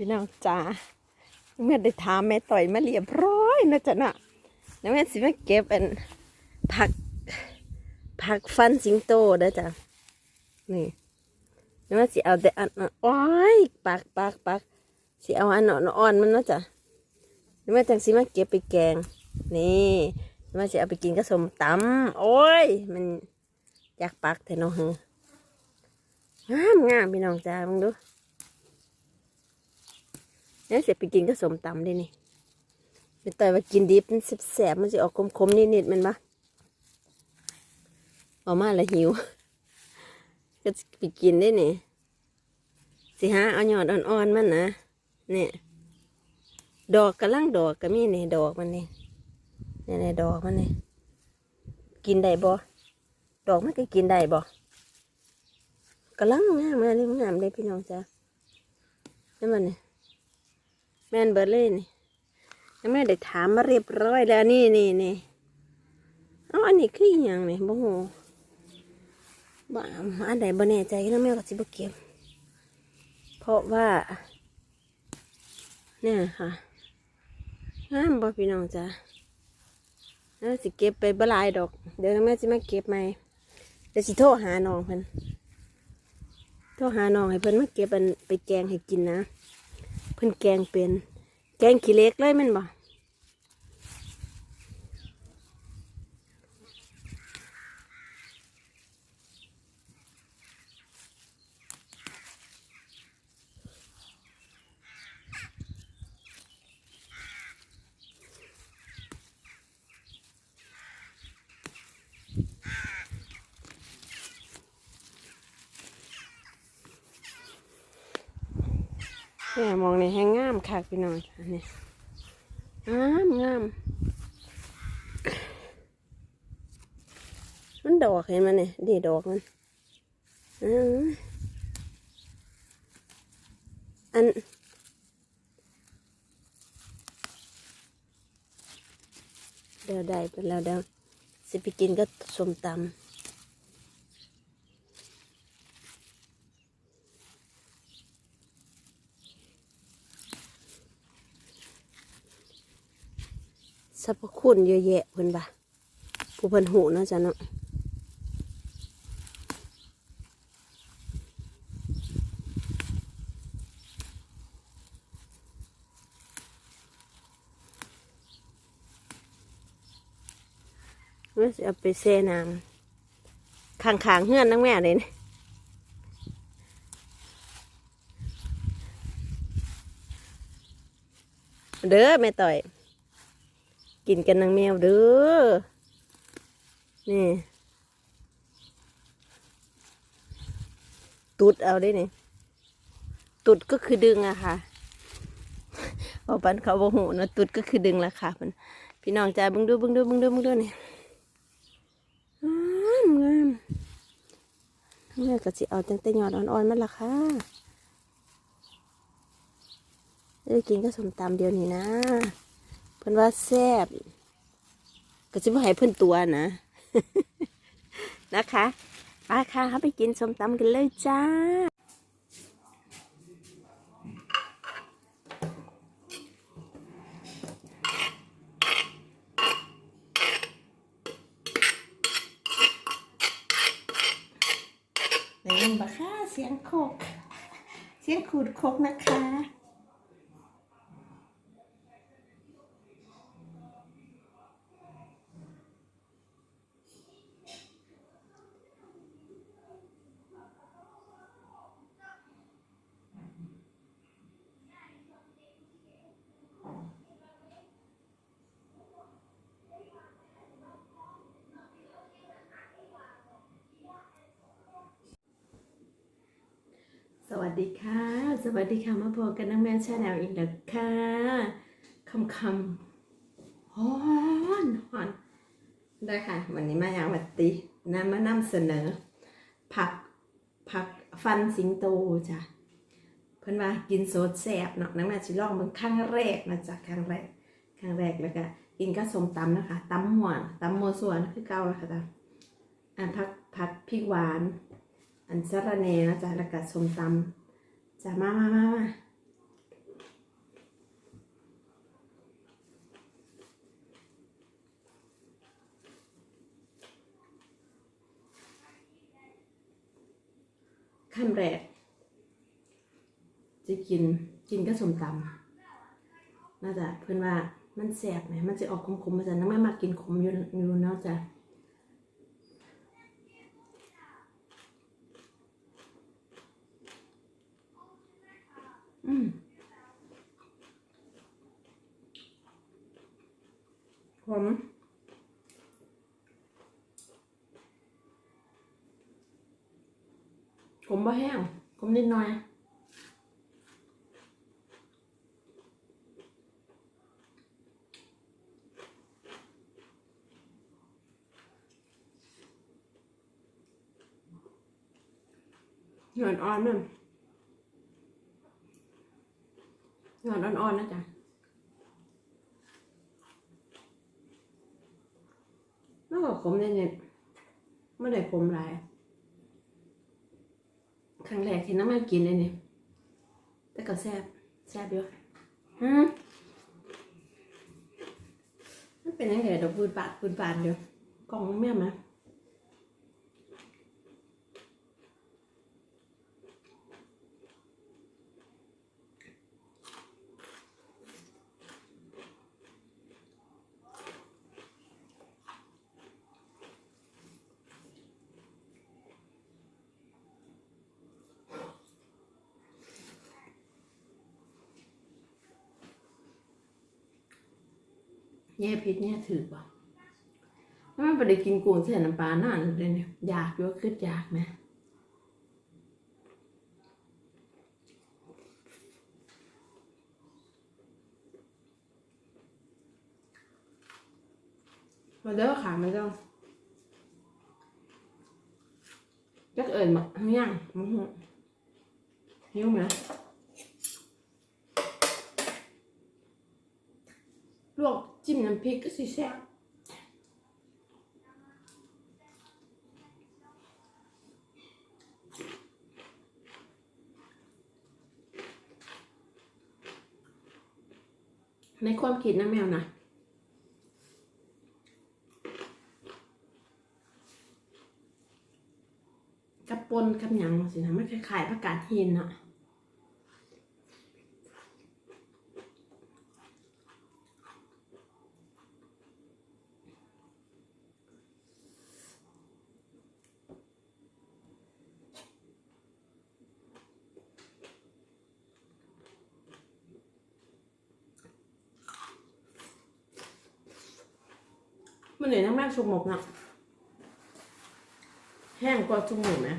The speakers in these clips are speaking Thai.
พี่น้องจ๋าเมื่อได้ถามแม่ต่อยมาเรียบร้อยนะจ๊ะนะแล้วแม่สิมาเก็บอันผักผักฟันสิงโตเด้อจ้ะนี่แล้วแม่สิเอาแต่อันอ่อนโอ้ยปักปักปักสิเอาอันอ่อนมันนาะจ้ะแล้วแม่จังสิมาเก็บไปแกง นี่แล้วแม่สิเอาไปกินกับสมตำโอ้ย มันอยากปักแต่นาะฮึงามงามพี่น้องจ้ามึงดู แล้วเสร็จไปกินก็สมตำได้นี่ไม่ต่อยว่ากินดิบมันแสบมันจะออกคมๆนิดๆมันปะออกมาแล้วหิว ก็ไปกินได้นี่สิฮะเอาหยอดอ่อนๆมันนะเนี่ยดอกกำลังดอกก็มีนี่ดอกมันนี่เนี่ยดอกมันนี่กินได้บ่ดอกมันก็กินได้บ่กำลังงามเลยงามเลยพี่น้องจ้านี่มันนี่ แม่นเบิร์เลยนี่ยังไม่ได้ถามมาเรียบร้อยแล้วนี่นี่นี่เอาอันนี้คืออย่างนี่บ่ฮู้บ่อันใดบ่แน่ใจแล้วแม่ก็สิบ่เก็บ เพราะว่า เนี่ยค่ะงามบ่พี่น้องจ้ะแล้วสิเก็บไปบ่ลายดอก เดี๋ยวแม่สิมาเก็บใหม่เดี๋ยวสิโทรหาน้องเพิ่นโทรหาน้องให้เพิ่นมาเก็บอันไปแกงให้กินนะ เพิ่นแกงเป็น แกงขี้เล็กเลยแมันบ่ เนี่ยมองในแห้งงามค่ะพี่น้องอันนี้งามงามมันดอกเห็นมันเนี่ยดีดอกมันอันเดี๋ยวได้ไปแล้วเดี๋ยวสิไปกินก็สมตำ รรพคุณเยอะแยะเพิ่นบ่าผู้เพิ่นหูเนาะจ้ะเนาะเมื่อสิเอาไปแช่น้ำข้างเฮือนนังแม่เลยนี่เด้อแม่ต่อย กินกันนางแมวเด้อ นี่ ตุดเอาได้นี่ ตุดก็คือดึงอะค่ะเอาปันเขาบอกหูนะตุดก็คือดึงละค่ะมันพี่น้องจ้าบึงดูบึงดูบึงดูบึงดูนี่งามงามแม่ก็สิเอาตั้งแต่ยอดอ่อนๆมันละค่ะได้กินก็สมตำเดียวนี่นะ เพิ่นว่าแซ่บก็จะไม่ให้เพิ่นตัวนะ นะคะไปค่ะเขาไปกินส้มตำกันเลยจ้าได้ยินปะคะเสียงโคก เสียงขูดโคกนะคะ สวัส ดีค่ะ สวัสดีค่ะ มาพบกันนังแม่ชาแนลอีกแล้วค่ะคำคำฮ้อนฮ้อนได้ค่ะ วันนี้มาอย่างวัดตินำมานำเสนอ ผักผักฟันสิงโตจ้ะ เพิ่นว่ากินโซดแซ่บเนาะนังแม่สิลองเบิ่งครั้งแรกนะจ๊ะครั้งแรกครั้งแรกแล้วก็กินก็สมตำนะคะตำหัวตำโมวส่วนคือเก่าแล้วค่ะจ้ะอันผักผัดพริกหวานอันสะระแหน่นะจ๊ะแล้วก็ส้มตำ จะมามามามาขั้นแรก จะกินกินก็สมตำน่าจะเพื่อนว่ามันแสบไหมมันจะออกคมๆมาจากน้ำม่มากกินขมอยู่อยู่เนาะจ้ะ หอมขมบ่แห้งขมนิดหน่อยหยอดอ่อนนั่น หยอดอ่อนๆนะจ๊ะแล้วก็ขมเนี่ยเนี่ยไม่ได้ขมหลายครั้งแรกที่น้ำมันกินเลยเนี่ยแต่ก็แซ่บแซ่บอยู่ฮึมันเป็นยังไงดอกปืนปาดปืนปาดอยู่กล่องแม่ไหม แย่พิษแย่ถือป่ถ้ามันไปได้กินกุ้งเสียน้ำปลานานเลยเนี่ยอยากยู่คืออยากไหมมาเด้อขามันจ้องจักเอิญมาทั้งย่างมึงหิวไหม ลวกจิ้มน้ำพริกก็สิแซ่บในความคิดนะแมวนะกับปนกับหยังสินะมันคล้ายๆผักกาดหินเนาะ มันเหนื่อยมากๆชุกหมกนะแห้งกว่าชุกหมกนะ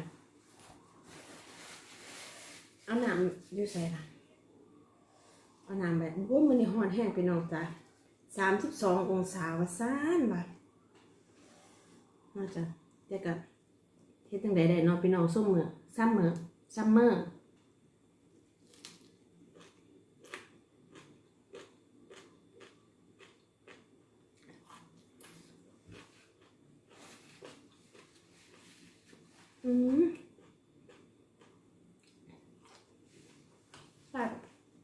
เอาน้ำอยูใส่ละเอาน้ำแบบโอ้มันนี่ห่อนแห้งไปน้องจ้ะสามสิบสององศาวาซ่านบ่ะน่าจะเด็กกับเฮ็ดจังใดได้เนอนพี่น้องส้มเมือซ้ำมือซัมเมอร์ แซ่บ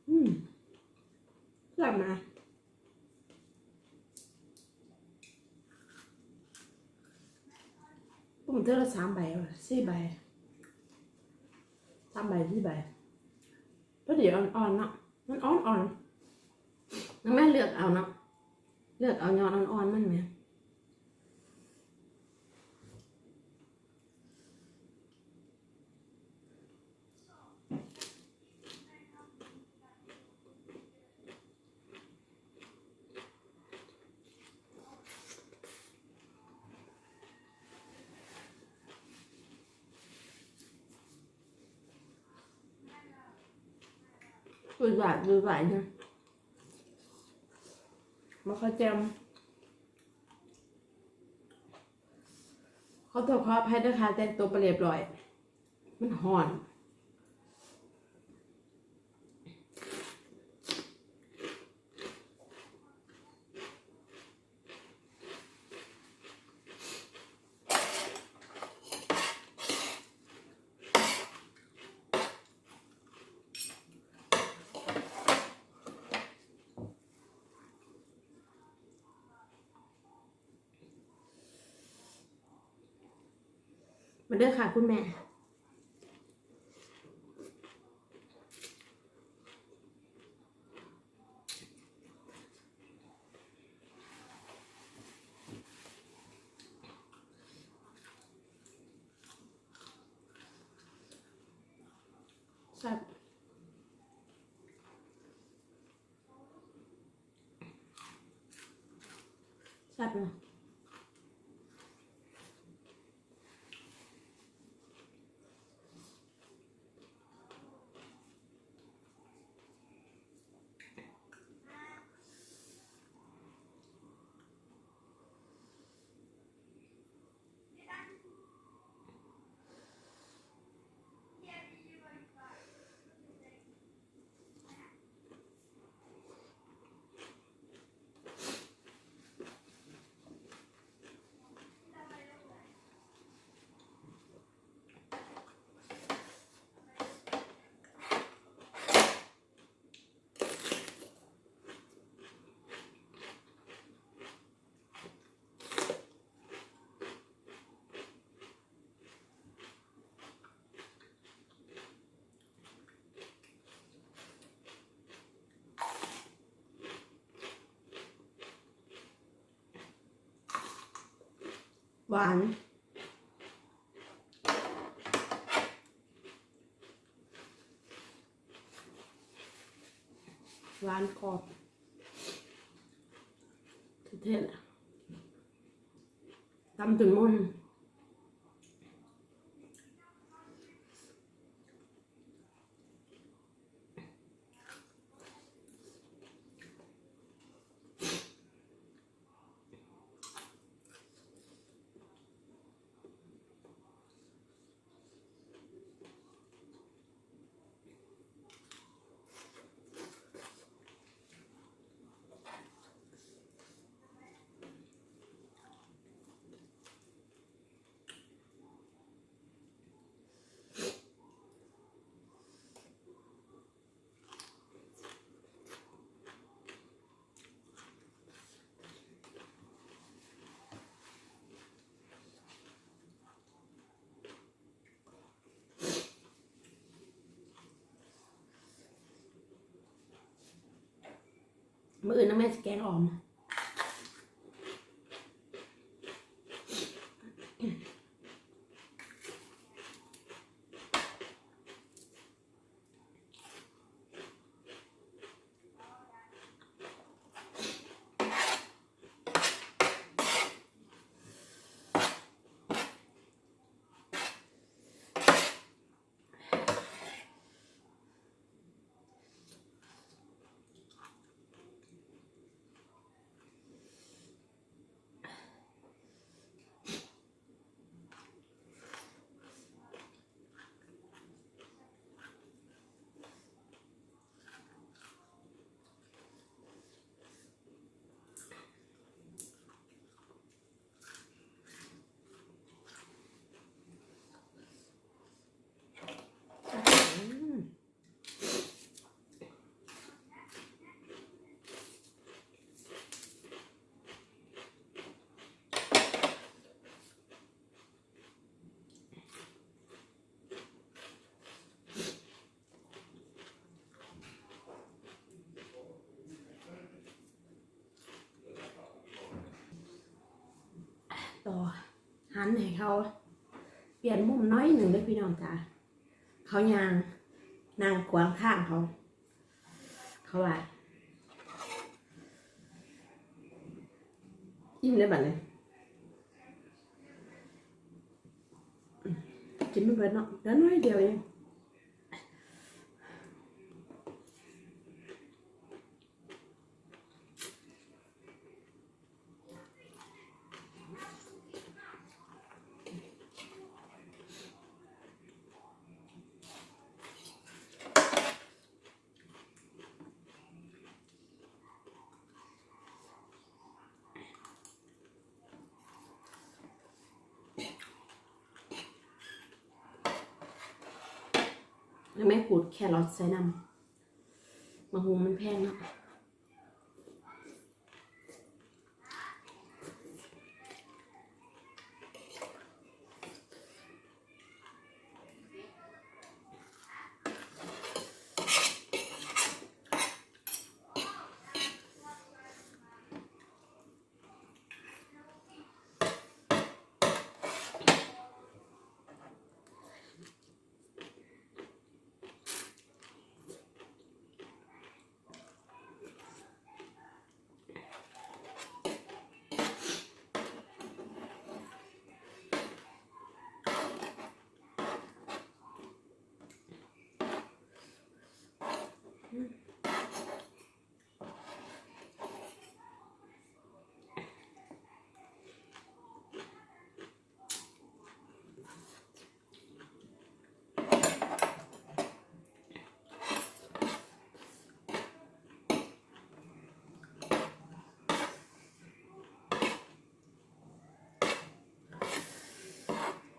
อืมแซ่บนะผมเจอละสามใบสี่ใบสามใบสี่ใบพราะเดี๋ยวอ่อนๆเนาะมันอ่อนๆแล้วแม่เลือกเอาเนาะเลือกเอายอดอ่อนๆมันไหม vui vẻ vui vẻ nha mà khó chăm เขาตัวขออภัยนะคะแต่งตัวไปเรียบร้อย มันห่อน มาเด้อค่ะคุณแม่ครับแซ่บเล หวาน หวานกรอบเท่ๆน่ะตำถึงมุน มื่ออื่นน้ำแม่จะแกงอ่อม ต่อ หันให้เขาเปลี่ยนมุมน้อยหนึ่งเลยพี่น้องจ้าเขายางนางกวางข้างเขา เขาว่ายิ้มได้บัดเลยอืมกินไม่เบิดเนาะเดินน้อยเดียวเอง แล้วแม่ขูดแครอทใส่น้ำมะฮุงมันแพงเนาะ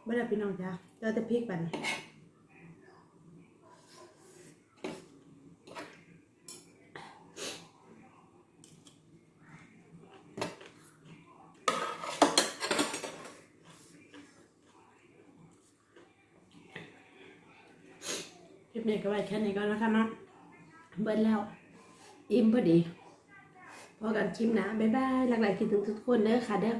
บ่ได้พี่น้องจ้าเจ้าแต่พริกบัดนคลิปนี้ก็ไว้แค่นี้ก่อนแล้วกันนะเบิดแล้ว อิ่มพอดี พอกันคลิปนะ บ๊ายบายหลักๆคิดถึงทุกคนเด้อค่ะเด้อ